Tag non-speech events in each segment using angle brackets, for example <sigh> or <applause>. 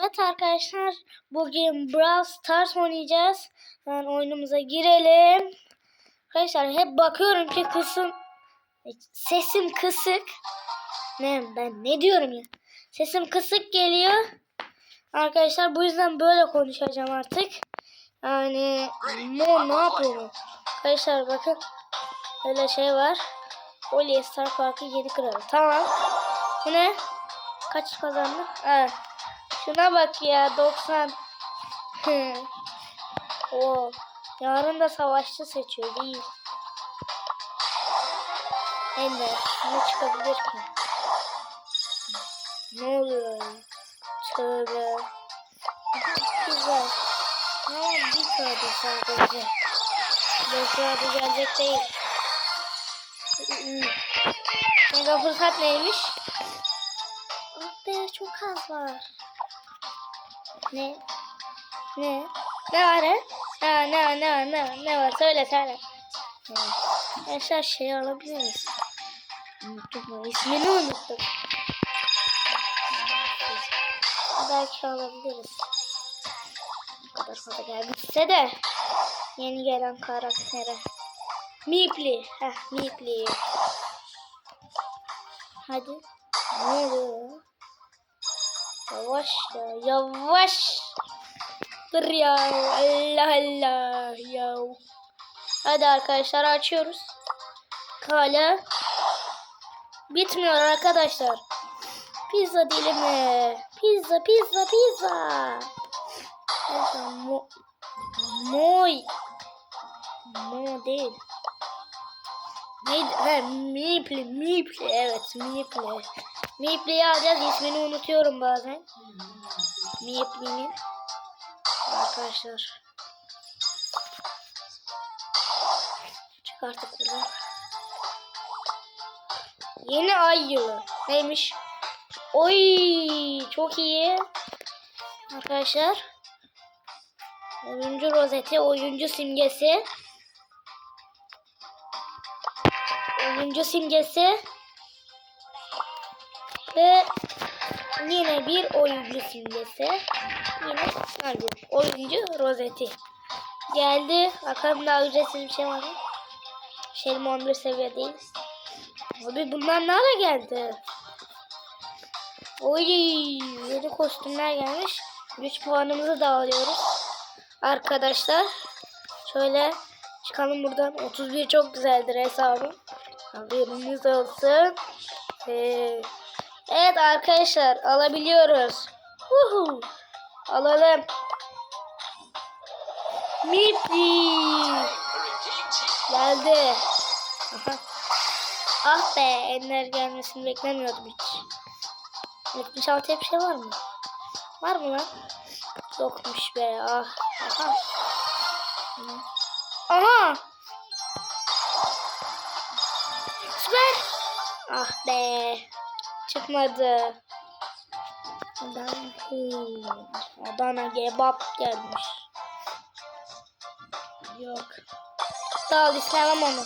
Evet arkadaşlar bugün Brawl Stars oynayacağız. Ben oyunumuza girelim. Arkadaşlar hep bakıyorum ki kısım sesim kısık. Ne ben ne diyorum ya? Sesim kısık geliyor. Arkadaşlar bu yüzden böyle konuşacağım artık. Yani ne ne yapıyorum? Arkadaşlar bakın. Böyle şey var. Oli Star Park'ı yedi kırarım. Tamam. Bu ne? Kaç kazandı? Evet. Şuna bak ya 90. o. Yarın da savaşçı seçiyor değil. Ender. Ne çıkabilir ki? Ne oluyor? Tövbe. Güzel. Ama bir tane sadece. Beş adı gelecek değil. Mega fırsat neymiş? Ah be çok az var. Ne? Ne? Ne var he? Ne ne ne ne ne var söyle söyle. Arkadaşlar şey alabiliriz. Unuttum mu? İsmini unuttum. Belki alabiliriz. Bu kadar fazla gelmişse de yeni gelen karaktere. Mipli. Heh Mipli. Hadi. Ne oluyor? Yavaş ya yavaş. Dur ya Allah Allah ya. Hadi arkadaşlar açıyoruz. Hala bitmiyor arkadaşlar. Pizza dilimi. Pizza pizza pizza. Neyse, Mo Moy. Mo değil. Neydi? Mipli, Mipli. Evet, Mipli. Mipli'yi alacağız. İsmini unutuyorum bazen. Mipli'nin. Arkadaşlar. Çıkarttık buradan. Yeni ay yılı. Neymiş? Oy çok iyi. Arkadaşlar. Oyuncu rozeti, oyuncu simgesi. Oyuncu simgesi. Ve yine bir oyuncu simgesi. Yine harbi oyuncu rozeti. Geldi. Bakalım daha ücretsiz bir şey var mı? Şelim 11 seviyedeyiz. Abi bunlar nereye geldi? Oy yeni kostümler gelmiş. Güç puanımızı da alıyoruz. Arkadaşlar. Şöyle çıkalım buradan. 31 çok güzeldir hesabım. Haberiniz olsun. Ee, evet arkadaşlar alabiliyoruz. Uhu. Alalım. Mipli. Geldi. Aha. Ah be Ender gelmesini beklemiyordum hiç. 76 bir şey var mı? Var mı lan? Yokmuş be ah. Aha. Aha. Ah be. Çıkmadı. Adana, kebap gelmiş. Yok. Sağ ol istemem onu.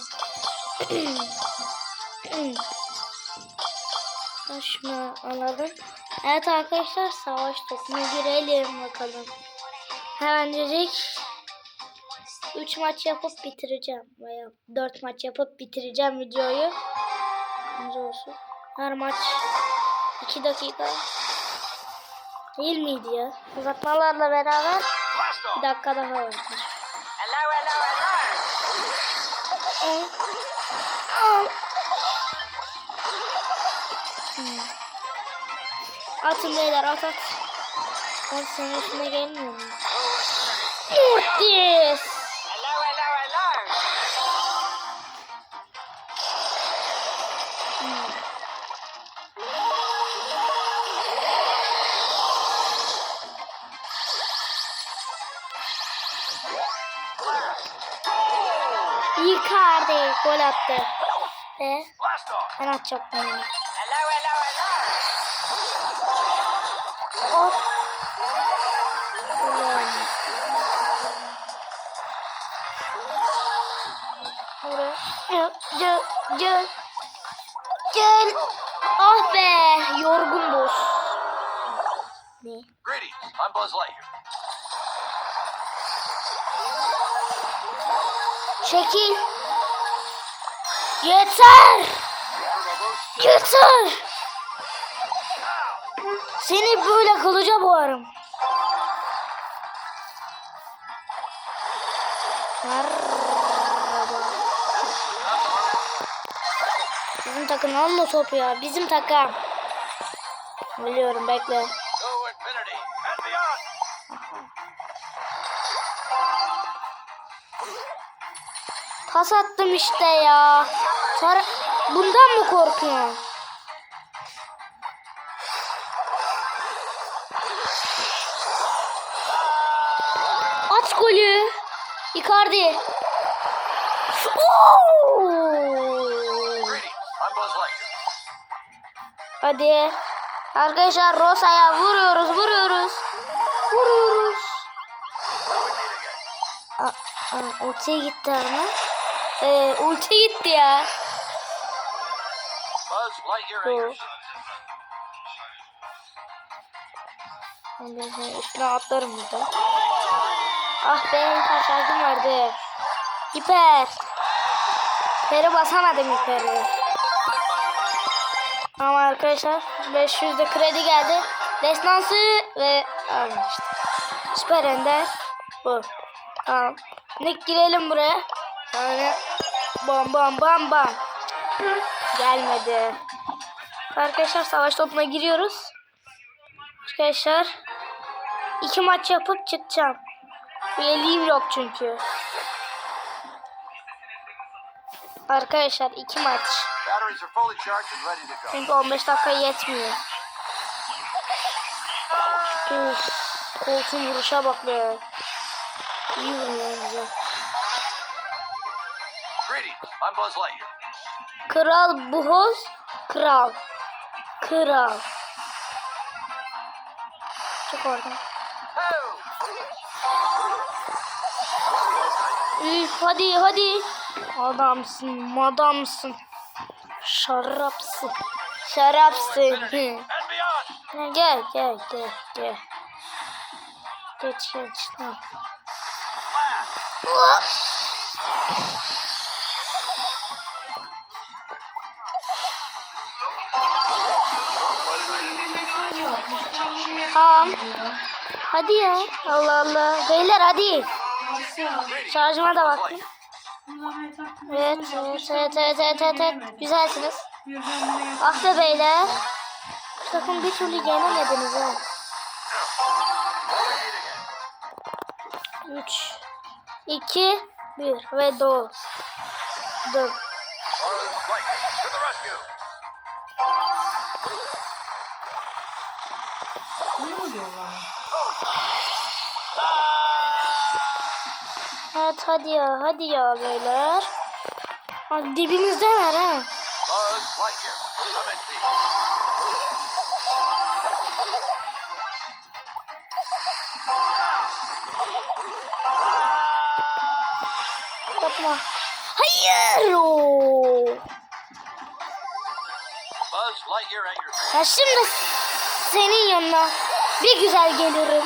<clears throat> Şunu alalım. Evet arkadaşlar savaş topuna girelim bakalım. Hemencecik 3 maç yapıp bitireceğim. Veya 4 maç yapıp bitireceğim videoyu. Bence olsun. Her maç 2 dakika. Değil miydi ya? Uzatmalarla beraber 1 dakika daha. Hmm. Atın beyler at at. At senin üstüne gelmiyor mu? Mortis. Icardi gol attı. Ve ben hello, hello. Hop. Ulan. Gel, gel, gel. Gel. Ah be, yorgun boss. Ne? Ready. I'm Buzz Lightyear. Çekil. Yeter. Yeter. Seni böyle kılıca boğarım. Bizim takım alma topu ya. Bizim takım. Biliyorum bekle. Pas attım işte ya. Sonra bundan mı korkuyorsun? At golü. Icardi. Hadi. Arkadaşlar Rosa'ya vuruyoruz, vuruyoruz. Vuruyoruz. Aa, aa, ultiye gitti ama. Ee, ulti gitti ya. De üstüne atlarım burada. Ah be kaçardım vardı. Hiper. Peri basamadım hiperi. Ama arkadaşlar 500 de kredi geldi. Destansı ve almıştım. Süper Ender. Bu. Tamam. Nick girelim buraya. Sonra bam bam bam bam. Gelmedi. Arkadaşlar savaş topuna giriyoruz. Arkadaşlar iki maç yapıp çıkacağım. Üyeliğim yok çünkü. Arkadaşlar iki maç. Çünkü 15 dakika yetmiyor. Üf, koltuğun vuruşa bak be. İyi vuruyor I'm Buzz Lightyear. Kral Buhoz. Kral. Kral. Çık oradan. Üf hadi hadi. Adamsın madamsın. Şarapsın. Şarapsın. Gel gel gel gel. Geç geç. Tamam. Tamam. Hadi ya. Allah Allah. Beyler hadi. Şarjıma da baktım. Evet, evet, evet, evet, evet, evet, evet. Güzelsiniz. Ah be beyler. Bu takım bir türlü yenemediniz ha. 3 2 1 ve doğu. Dur. Buzz Lightyear to the rescue. Evet hadi ya hadi ya beyler. Ha. Lightyear. Come and see. Yapma. Hayır. Ya şimdi senin yanına bir güzel gelirim.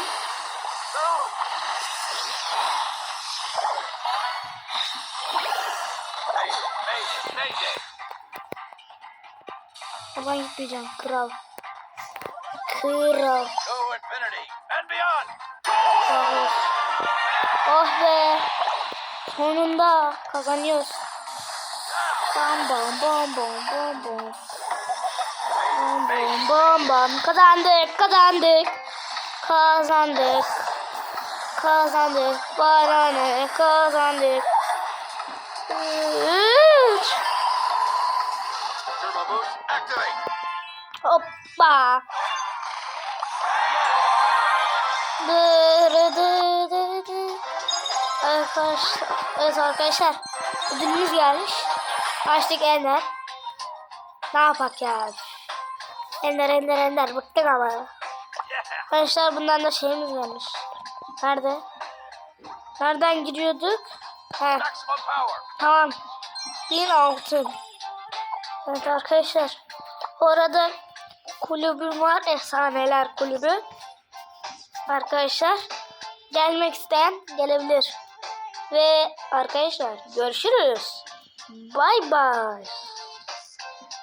Ben gitmeyeceğim kral. Kral. Kral. Oh be. Sonunda kazanıyoruz. Bam bam bam bam bam bam. Bam bam bam bam. Kazandık kazandık. Kazandık. Kazandık. Bana ne kazandık. Üç. Arkadaşlar, evet arkadaşlar. Ödülümüz gelmiş. Açtık Ender. Ne yapak ya? Ender Ender Ender bıktık ama. Arkadaşlar bundan da şeyimiz gelmiş. Nerede? Nereden giriyorduk? Power. Tamam. Bir altın. Evet arkadaşlar. Orada kulübüm var. Efsaneler kulübü. arkadaşlar. Gelmek isteyen gelebilir. Ve arkadaşlar görüşürüz. Bay bay.